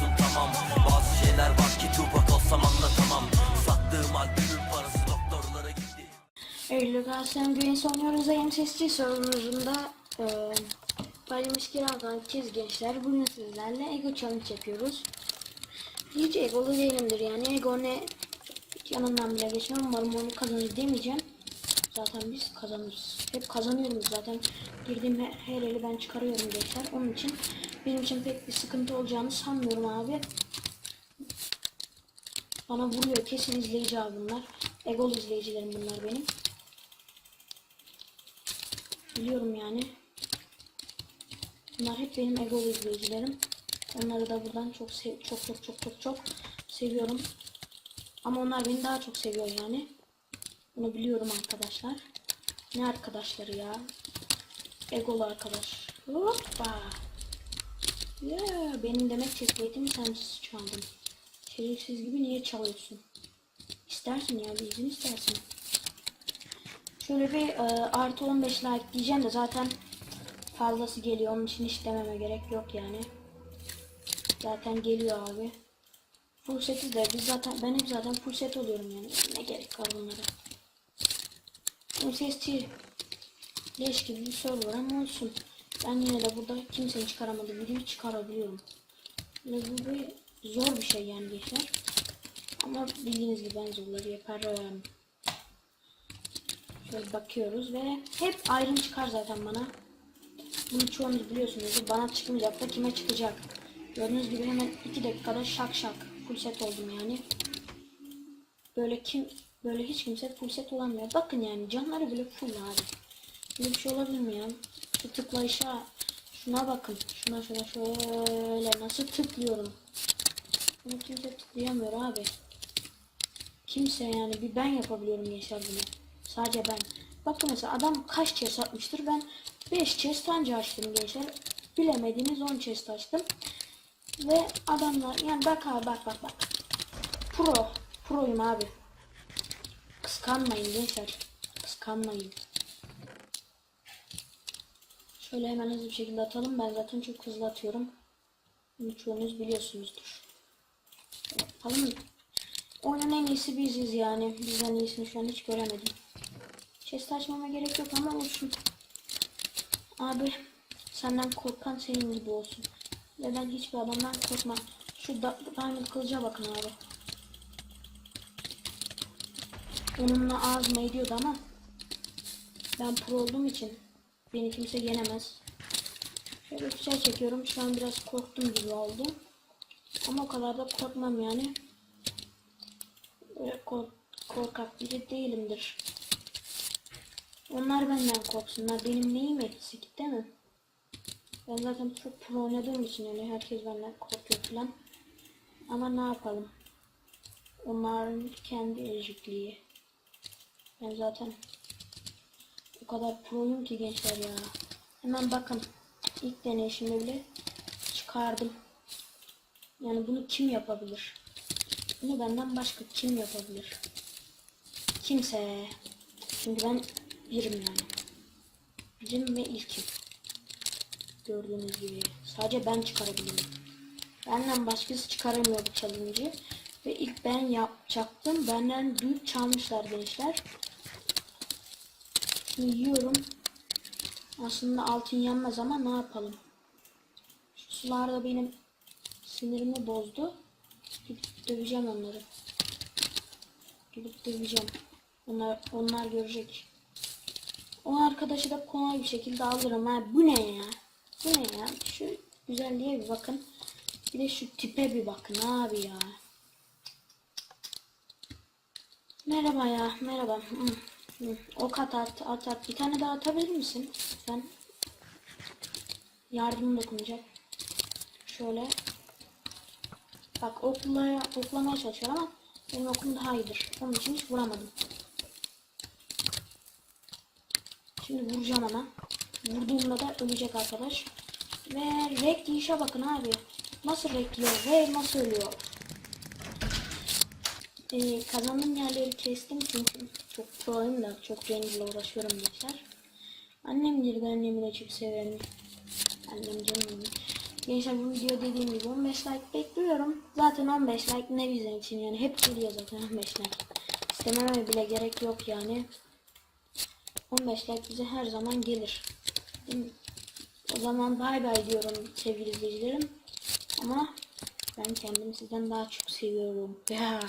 olsun tamam Bazı şeyler var ki Tupac olsam anlatamam Sattığım albümün parası doktorlara gitti Eylül Galatasaray Güvenç oynuyoruz en sesli sorumuzunda e, paylamış kiradan çiz gençler bugün sizlerle ego challenge yapıyoruz. Hiç egolu değilimdir yani ego ne yanından bile geçmem umarım onu kazanır demeyeceğim. Zaten biz kazanırız. Hep kazanıyoruz zaten. Girdiğim her, her eli ben çıkarıyorum gençler. Onun için benim için pek bir sıkıntı olacağını sanmıyorum abi. Bana vuruyor kesin izleyici abi bunlar. Egol izleyicilerim bunlar benim. Biliyorum yani. Bunlar hep benim egolu izleyicilerim. Onları da buradan çok çok çok çok çok çok seviyorum. Ama onlar beni daha çok seviyor yani. Bunu biliyorum arkadaşlar. Ne arkadaşları ya? Egolu arkadaş. Hoppa. Yeah, benim demek chestplate'imi sen çaldın. Şerefsiz gibi niye çalıyorsun? İstersin ya bir izin istersin. Şöyle bir e, artı 15 like diyeceğim de zaten fazlası geliyor. Onun için hiç dememe gerek yok yani. Zaten geliyor abi. Full seti de biz zaten ben hep zaten full set oluyorum yani. Ne gerek var bunlara. MCST leş gibi bir server ama olsun. Ben yine de burada kimsenin çıkaramadığı videoyu çıkarabiliyorum. Ve bu bir zor bir şey yani gençler. Ama bildiğiniz gibi ben zorları yaparım. Şöyle bakıyoruz ve hep ayrım çıkar zaten bana. Bunu çoğunuz biliyorsunuz. Bana çıkmayacak da kime çıkacak. Gördüğünüz gibi hemen 2 dakikada şak şak full set oldum yani. Böyle kim böyle hiç kimse full set olamıyor. Bakın yani canları bile full abi. Böyle bir şey olabilir mi ya? Şu tıklayışa şuna bakın. Şuna şuna şöyle nasıl tıklıyorum. Bunu kimse tıklayamıyor abi. Kimse yani bir ben yapabiliyorum gençler bunu. Sadece ben. Bakın mesela adam kaç chest atmıştır. Ben 5 chest anca açtım gençler. Bilemediğiniz 10 chest açtım. Ve adamlar yani bak abi bak bak bak. Pro. Proyum abi. Kıskanmayın gençler. Kıskanmayın. Şöyle hemen hızlı bir şekilde atalım. Ben zaten çok hızlı atıyorum. Bunu çoğunuz biliyorsunuzdur. Yapalım mı? Oyunun en iyisi biziz yani. Bizden iyisini şu an hiç göremedim. Chest açmama gerek yok ama olsun. Abi senden korkan senin gibi olsun. Ve ben hiçbir adamdan korkmam. Şu da diamond kılıca bakın abi. Onunla ağzıma ediyordu ama ben pro olduğum için beni kimse yenemez. Şöyle bıçağı çekiyorum. Şu an biraz korktum gibi oldu. Ama o kadar da korkmam yani. Böyle kork korkak biri değilimdir. Onlar benden korksunlar. Benim neyim eksik değil mi? Ben zaten çok pro oynadığım için yani herkes benden korkuyor falan. Ama ne yapalım? Onların kendi ezikliği. Ben zaten o kadar proyum ki gençler ya. Hemen bakın. İlk deneyişimde bile çıkardım. Yani bunu kim yapabilir? Bunu benden başka kim yapabilir? Kimse. Çünkü ben birim yani. Birim ve ilkim. Gördüğünüz gibi. Sadece ben çıkarabilirim. Benden başkası çıkaramıyor bu challenge'ı. Ve ilk ben yapacaktım. Benden büyük çalmışlar gençler. Şimdi yiyorum. Aslında altın yanmaz ama ne yapalım. Şu sular da benim sinirimi bozdu. Gidip döveceğim onları. Gidip döveceğim. Onlar, onlar görecek. O arkadaşı da kolay bir şekilde alırım ha. Bu ne ya? Bu ne ya? Şu güzelliğe bir bakın. Bir de şu tipe bir bakın abi ya. Merhaba ya. Merhaba. Ok at at at at. Bir tane daha atabilir misin? Sen yardım dokunacak. Şöyle. Bak okla, oklamaya çalışıyor ama benim okum daha iyidir. Onun için hiç vuramadım. Şimdi vuracağım ona. Vurduğumda da ölecek arkadaş. Ve rek işe bakın abi. Nasıl rek yiyor ve nasıl ölüyor. Ee, kazandığım yerleri kestim çünkü çok proyum da çok rengiyle uğraşıyorum gençler. Annem girdi annemi de çok severim. Annem canım. Gençler bu video dediğim gibi 15 like bekliyorum. Zaten 15 like ne bizim için yani hep geliyor zaten 15 like. İstememe bile gerek yok yani. 15 like bize her zaman gelir. O zaman bay bay diyorum sevgili izleyicilerim. Ama ben kendimi sizden daha çok seviyorum. Ya.